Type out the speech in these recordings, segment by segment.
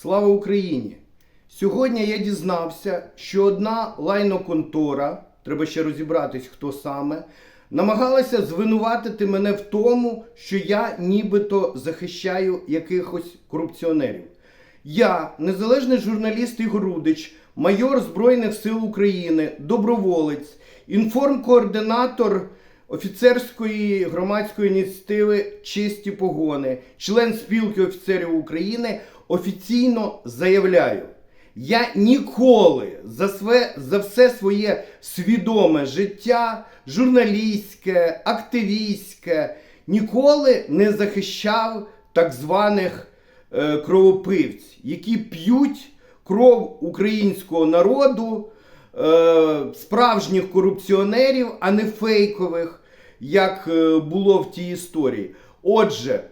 Слава Україні! Сьогодні я дізнався, що одна лайноконтора, треба ще розібратись, хто саме, намагалася звинуватити мене в тому, що я нібито захищаю якихось корупціонерів. Я, незалежний журналіст Ігор Рудич, майор Збройних сил України, доброволець, інформкоординатор офіцерської громадської ініціативи Чисті погони, член спілки офіцерів України, офіційно заявляю. Я ніколи за, све, за все своє свідоме життя, журналістське, активістське, ніколи не захищав так званих е, кровопивць, які п'ють кров українського народу, справжніх корупціонерів, а не фейкових, як е, було в тій історії. Отже,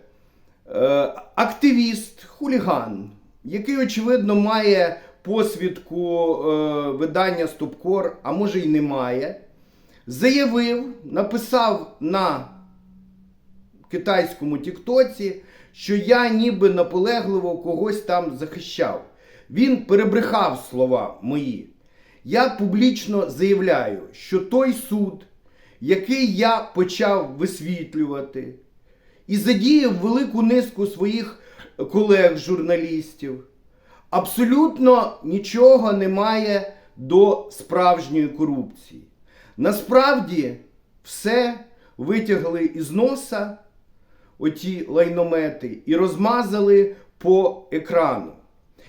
е, активіст, хуліган, який, очевидно, має посвідку е, видання Стопкор, а може й не має, заявив, написав на китайському Тіктоці, що я ніби наполегливо когось там захищав. Він перебрехав слова мої. Я публічно заявляю, що той суд, який я почав висвітлювати, і задіяв велику низку своїх колег-журналістів, абсолютно нічого не має до справжньої корупції. Насправді, все витягли із носа оті лайномети і розмазали по екрану.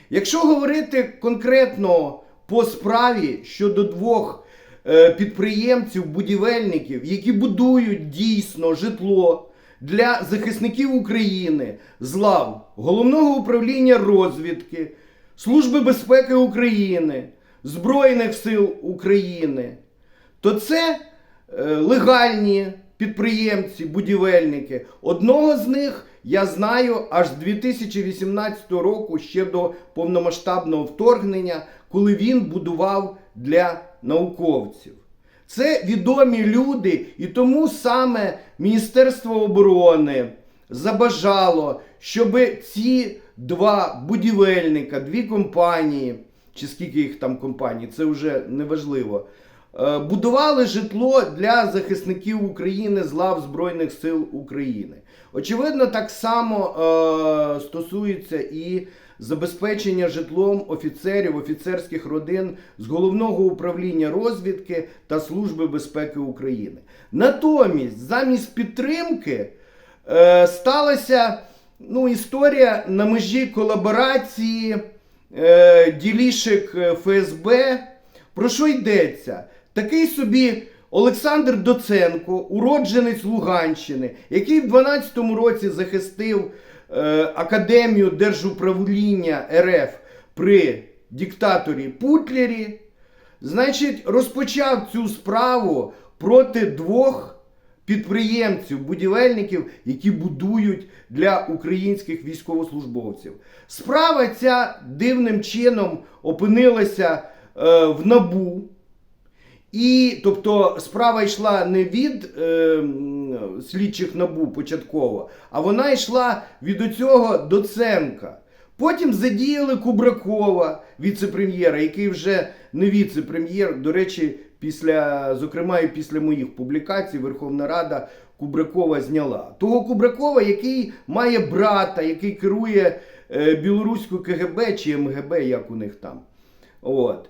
Якщо говорити конкретно по справі щодо двох е, підприємців, будівельників, які будують дійсно житло для захисників України з лав Головного управління розвідки, Служби безпеки України, Збройних сил України, то це е, легальні підприємці, будівельники. Одного з них я знаю аж з 2018 року, ще до повномасштабного вторгнення, коли він будував для науковців. Це відомі люди, і тому саме Міністерство оборони забажало, щоб ці два будівельника, дві компанії, чи скільки їх там компаній, це вже неважливо, будували житло для захисників України з лав Збройних сил України. Очевидно, так само е, стосується і забезпечення житлом офіцерів, офіцерських родин з головного управління розвідки та Служби безпеки України. Натомість, замість підтримки, е, сталася ну, історія на межі колаборації е, ділішек е, ФСБ. Про що йдеться? Такий собі Олександр Доценко, уродженець Луганщини, який в 12-му році захистив е, Академію держуправління РФ при диктаторі Путлері, значить, розпочав цю справу проти двох підприємців, будівельників, які будують для українських військовослужбовців. Справа ця дивним чином опинилася е, в набу. І тобто справа йшла не від е, слідчих набу початково, а вона йшла від оцього Доценка. Потім задіяли Кубракова, віце-прем'єра, який вже не віце-прем'єр. До речі, після, зокрема, і після моїх публікацій Верховна Рада Кубракова зняла. Того Кубракова, який має брата, який керує е, білоруською КГБ чи МГБ, як у них там. От.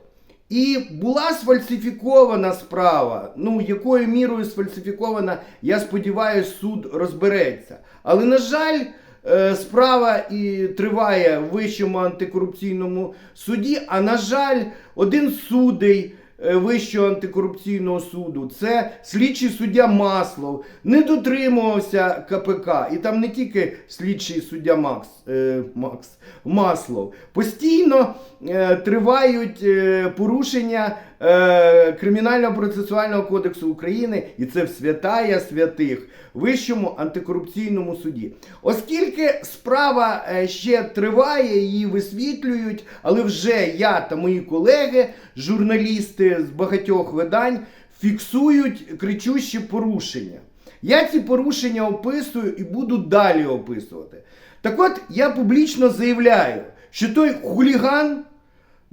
І була сфальсифікована справа. Ну, якою мірою сфальсифікована, я сподіваюся, суд розбереться. Але, на жаль, е, справа і триває в Вищому антикорупційному суді. А на жаль, один судей Вищого антикорупційного суду, це слідчий суддя Маслов, не дотримувався КПК. І там не тільки слідчий суддя Макс, е, Макс Маслов. Постійно е, тривають е, порушення е, Кримінального процесуального кодексу України, і це в святая святих Вищому антикорупційному суді. Оскільки справа е, ще триває, її висвітлюють, але вже я та мої колеги, журналісти з багатьох видань, фіксують кричущі порушення. Я ці порушення описую і буду далі описувати. Так от я публічно заявляю, що той хуліган,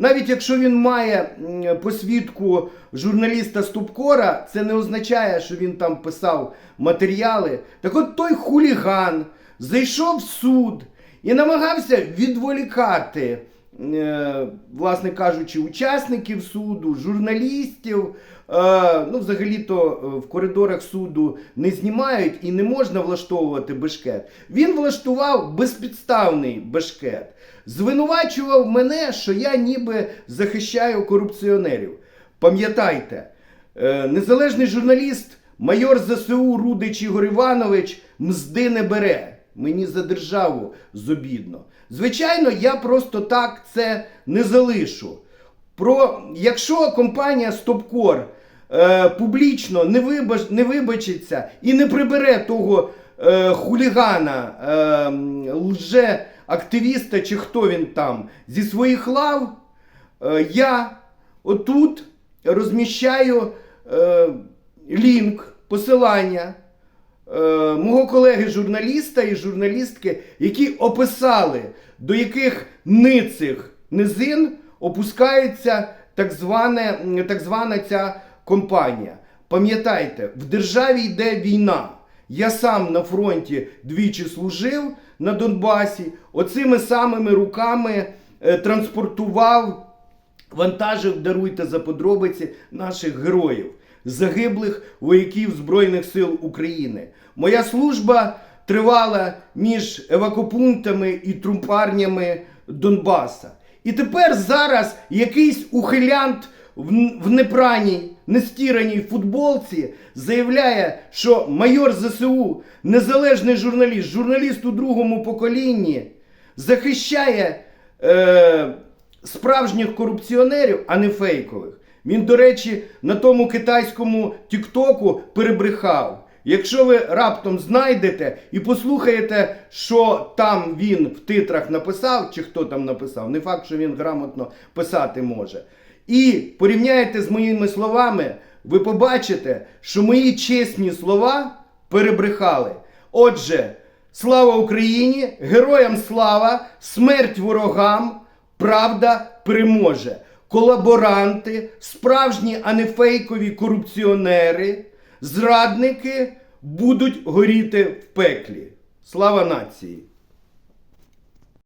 навіть якщо він має посвідку журналіста Ступкора, це не означає, що він там писав матеріали. Так от той хуліган зайшов в суд і намагався відволікати, власне кажучи, учасників суду, журналістів. Е, Ну, взагалі-то е, в коридорах суду не знімають і не можна влаштовувати бешкет. Він влаштував безпідставний бешкет. Звинувачував мене, що я ніби захищаю корупціонерів. Пам'ятайте, е, незалежний журналіст, майор ЗСУ Рудич Ігор Іванович мзди не бере. Мені за державу зобідно. Звичайно, я просто так це не залишу. Про якщо компанія Стопкор е, публічно не, вибач, не вибачиться і не прибере того е, хулігана, е, лже активіста чи хто він там зі своїх лав, е, я отут розміщаю е, лінк, посилання мого колеги журналіста і журналістки, які описали, до яких ницих низин опускається так, зване, так звана ця компанія. Пам'ятайте, в державі йде війна. Я сам на фронті двічі служив на Донбасі, оцими самими руками е, транспортував вантажив, даруйте за подробиці наших героїв, загиблих вояків Збройних сил України. Моя служба тривала між евакопунктами і трумпарнями Донбаса. І тепер зараз якийсь ухилянт в непраній, нестіраній футболці заявляє, що майор ЗСУ, незалежний журналіст, журналіст у другому поколінні, захищає е, справжніх корупціонерів, а не фейкових. Він, до речі, на тому китайському Тіктоку перебрехав. Якщо ви раптом знайдете і послухаєте, що там він в титрах написав, чи хто там написав, не факт, що він грамотно писати може. І порівняєте з моїми словами, ви побачите, що мої чесні слова перебрехали. Отже, слава Україні! Героям слава! Смерть ворогам! Правда переможе! Колаборанти, справжні, а не фейкові корупціонери, зрадники будуть горіти в пеклі. Слава нації!